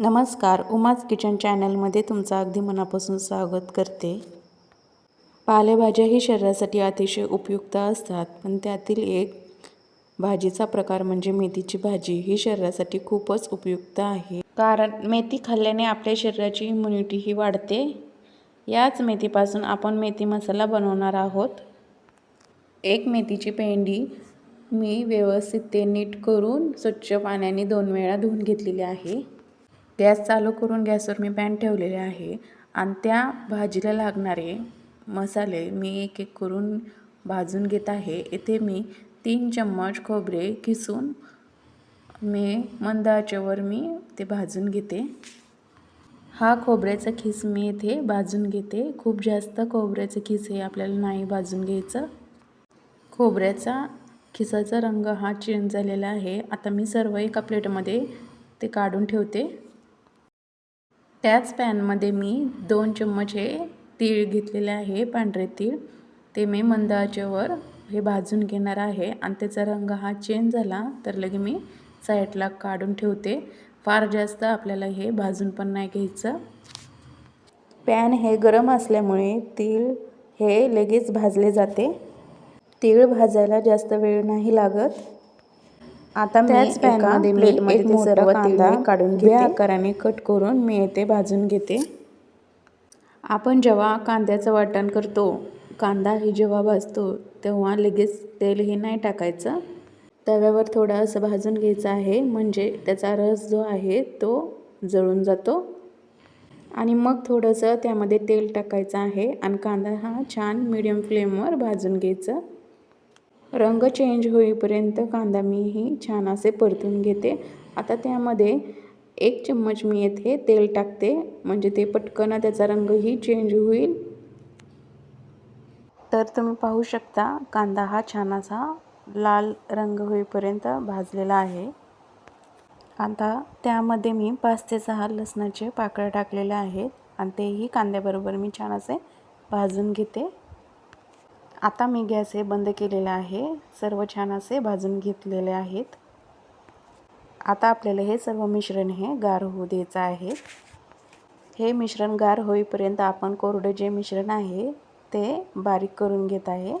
नमस्कार उमाज किचन चॅनलमध्ये तुमचं अगदी मनापासून स्वागत करते. पालेभाज्या ही शरीरासाठी अतिशय उपयुक्त असतात पण त्यातील एक भाजीचा प्रकार म्हणजे मेथीची भाजी ही शरीरासाठी खूपच उपयुक्त आहे. कारण मेथी खाल्ल्याने आपल्या शरीराची इम्युनिटी ही वाढते. याच मेथीपासून आपण मेथी मसाला बनवणार आहोत. एक मेथीची पेंडी मी व्यवस्थित ते नीट करून स्वच्छ पाण्याने दोन वेळा धुवून घेतलेली आहे. गॅस चालू करून गॅसवर मी पॅन ठेवलेले आहे. आणि त्या भाजीला लागणारे मसाले मी एक एक करून भाजून घेत आहे. येथे मी तीन चम्मच खोबरे किसून मी मंद आचेवर मी ते भाजून घेते. हा खोबऱ्याचा खिस मी इथे भाजून घेते. खूप जास्त खोबऱ्याचं खिस हे आपल्याला नाही भाजून घ्यायचं. खोबऱ्याचा खिसाचा रंग हा चेंज झालेला आहे. आता मी सर्व एका प्लेटमध्ये ते काढून ठेवते. त्याच पॅनमध्ये मी दोन चम्मच हे तीळ घेतलेले आहे पांढरे तीळ. ते मी मंद आचेवर हे भाजून घेणार आहे आणि त्याचा रंग हा चेंज झाला तर लगे मी साईडला काढून ठेवते. फार जास्त आपल्याला हे भाजून पण नाही घ्यायचं. पॅन हे गरम असल्यामुळे तीळ हे लगेच भाजले जाते. तीळ भाजायला जास्त वेळ नाही लागत. आता त्याच पॅनमध्ये मी एक ते सर्व कांदा काढून घेते. आकाराने कट करून मी येथे भाजून घेते. आपण जेव्हा कांद्याचं वाटण करतो कांदा हे जेव्हा भाजतो तेव्हा लगेच तेल हे नाही टाकायचं. तव्यावर थोडं असं भाजून घ्यायचं आहे म्हणजे त्याचा रस जो आहे तो जळून जातो. आणि मग थोडंसं त्यामध्ये तेल टाकायचं आहे आणि कांदा हा छान मिडियम फ्लेमवर भाजून घ्यायचं. रंग चेंज होईपर्यंत कांदा मी ही छान असे परतून घेते. आता त्यामध्ये एक चम्मच मी येथे तेल टाकते म्हणजे ते पटकन त्याचा रंगही चेंज होईल. तर तुम्ही पाहू शकता कांदा हा छान असा लाल रंग होईपर्यंत भाजलेला आहे. आता त्यामध्ये मी पाच ते सहा लसणाचे पाकळ्या टाकलेल्या आहेत आणि तेही कांद्याबरोबर मी छान असे भाजून घेते. आता मी गॅस हे बंद केलेला आहे. सर्व छान असे भाजून घेतलेले आहेत. आता आपल्याला हे सर्व मिश्रण हे गार होऊ द्यायचं आहे. हे मिश्रण गार होईपर्यंत आपण कोरडं जे मिश्रण आहे ते बारीक करून घेत आहे.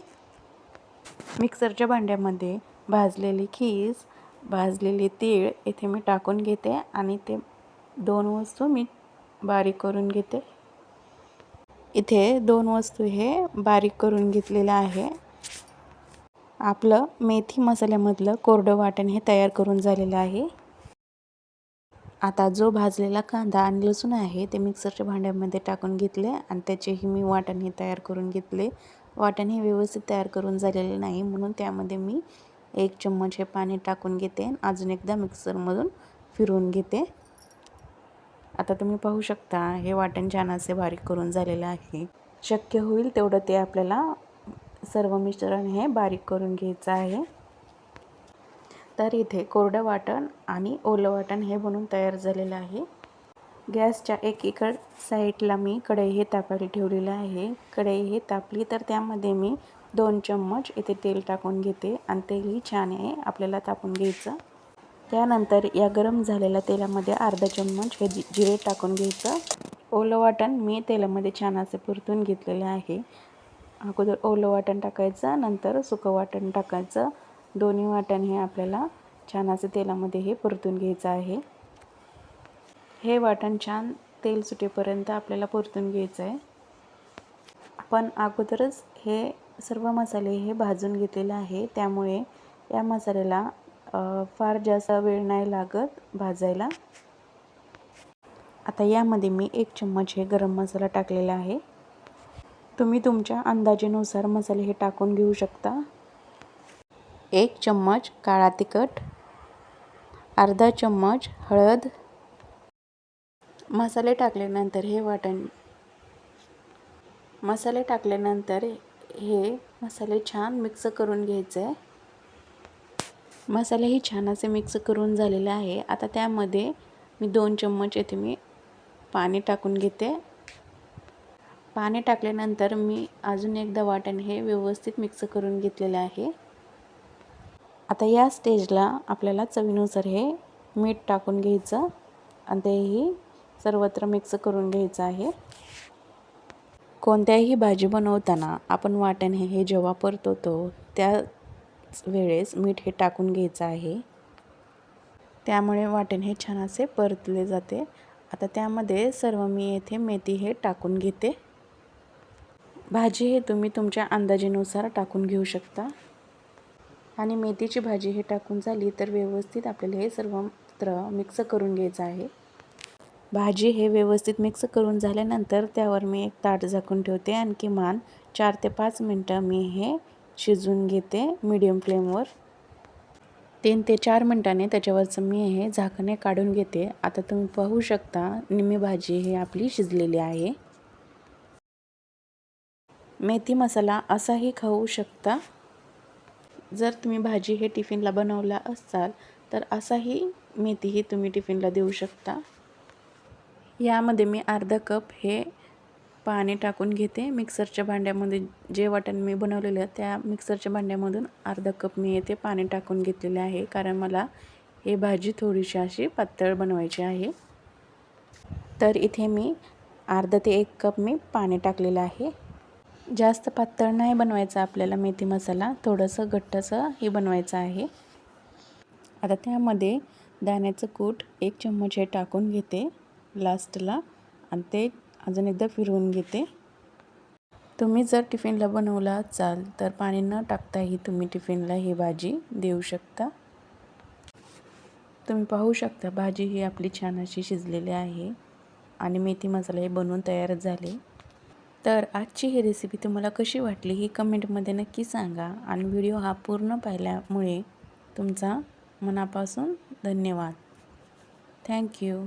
मिक्सरच्या भांड्यामध्ये भाजलेली खीस भाजलेले तीळ येथे मी टाकून घेते आणि ते दोन वस्तू मी बारीक करून घेते. इथे दोन वस्तू हे बारीक करून घेतलेलं आहे. आपलं मेथी मसाल्यामधलं कोरडं वाटण हे तयार करून झालेलं आहे. आता जो भाजलेला कांदा आणि लसूण आहे ते मिक्सरच्या भांड्यामध्ये टाकून घेतले आणि त्याचेही मी वाटण हे तयार करून घेतले. वाटण हे व्यवस्थित तयार करून झालेले नाही म्हणून त्यामध्ये मी एक चम्मच हे पाणी टाकून घेते अजून एकदा मिक्सरमधून फिरवून घेते. आता तुम्ही पाहू शकता हे वाटण छान असे बारीक करून झालेलं आहे. शक्य होईल तेवढं ते आपल्याला सर्व मिश्रण हे बारीक करून घ्यायचं आहे. तर इथे कोरडं वाटण आणि ओलं वाटण हे बनून तयार झालेलं आहे. गॅसच्या एकीकड साईडला मी कढई हे तापायला ठेवलेलं आहे. कढई हे तापली तर त्यामध्ये मी दोन चम्मच इथे तेल टाकून घेते आणि तेलही छान आहे आपल्याला तापून घ्यायचं. त्यानंतर या गरम झालेल्या तेलामध्ये अर्धा चम्मच हे जि जिरे टाकून घ्यायचं. ओलं वाटण मी तेलामध्ये छान असे परतून घेतलेलं आहे. अगोदर ओलं वाटण टाकायचं नंतर सुकं वाटण टाकायचं. दोन्ही वाटण हे आपल्याला छान असं तेलामध्ये हे परतून घ्यायचं आहे. हे वाटण छान तेल सुटेपर्यंत आपल्याला परतून घ्यायचं आहे. आपण अगोदरच हे सर्व मसाले हे भाजून घेतलेले आहे. त्यामुळे या मसाल्याला फार जास्त वेळ नाही लागत भाजायला. आता यामध्ये मी एक चम्मच हे गरम मसाला टाकलेला आहे. तुम्ही तुमच्या अंदाजेनुसार मसाले हे टाकून घेऊ शकता. एक चम्मच काळा तिखट अर्धा चम्मच हळद. मसाले टाकल्यानंतर हे वाटण मसाले टाकल्यानंतर हे मसाले छान मिक्स करून घ्यायचे. आहे मसालेही छान असे मिक्स करून झालेले आहे. आता त्यामध्ये मी दोन चम्मच येथे मी पाणी टाकून घेते. पाणी टाकल्यानंतर मी अजून एकदा वाटण हे व्यवस्थित मिक्स करून घेतलेले आहे. आता या स्टेजला आपल्याला चवीनुसार हे मीठ टाकून घ्यायचं आणि तेही सर्वत्र मिक्स करून घ्यायचं आहे. कोणत्याही भाजी बनवताना आपण वाटण हे जेव्हा परतवतो त्या वेळेस मीठ हे टाकून घ्यायचं आहे. त्यामुळे वाटण हे छान असे परतले जाते. आता त्यामध्ये सर्व मी येथे मेथी हे टाकून घेते. भाजी हे तुम्ही तुमच्या अंदाजेनुसार टाकून घेऊ शकता. आणि मेथीची भाजी हे टाकून झाली तर व्यवस्थित आपल्याला हे सर्वत्र मिक्स करून घ्यायचं आहे. भाजी हे व्यवस्थित मिक्स करून झाल्यानंतर त्यावर मी एक ताट झाकून ठेवते. आणि किमान चार ते पाच मिनटं मी हे शिजवून घेते मीडियम फ्लेमवर तीन ते चार मिनटाने त्याच्यावरचं मी हे झाकणे काढून घेते. आता तुम्ही पाहू शकता निम्मी भाजी ही आपली शिजलेली आहे. मेथी मसाला असाही खाऊ शकता. जर तुम्ही भाजी हे टिफिनला बनवला असाल तर असाही मेथीही तुम्ही टिफिनला देऊ शकता. यामध्ये मी अर्धा कप हे पाणी टाकून घेते. मिक्सरच्या भांड्यामध्ये जे वाटण मी बनवलेलं त्या मिक्सरच्या भांड्यामधून अर्धा कप मी येथे पाणी टाकून घेतलेले आहे. कारण मला हे भाजी थोडीशी अशी पातळ बनवायची आहे. तर इथे मी अर्धा ते एक कप मी पाणी टाकलेलं आहे. जास्त पातळ नाही बनवायचं आपल्याला मेथी मसाला. थोडंसं घट्टसं हे बनवायचं आहे. आता त्यामध्ये दाण्याचं कूट एक चम्मच हे टाकून घेते लास्टला. आणि ते अजून एकदा फिरवून घेते. तुम्ही जर टिफिनला बनवला असाल तर पाणी न टाकताही तुम्ही टिफिनला ही भाजी देऊ शकता. तुम्ही पाहू शकता भाजी ही आपली छान अशी शिजलेली आहे आणि मेथी मसाला हे बनवून तयार झाले. तर आजची ही रेसिपी तुम्हाला कशी वाटली ही कमेंटमध्ये नक्की सांगा आणि व्हिडिओ हा पूर्ण पाहिल्यामुळे तुमचा मनापासून धन्यवाद. थँक्यू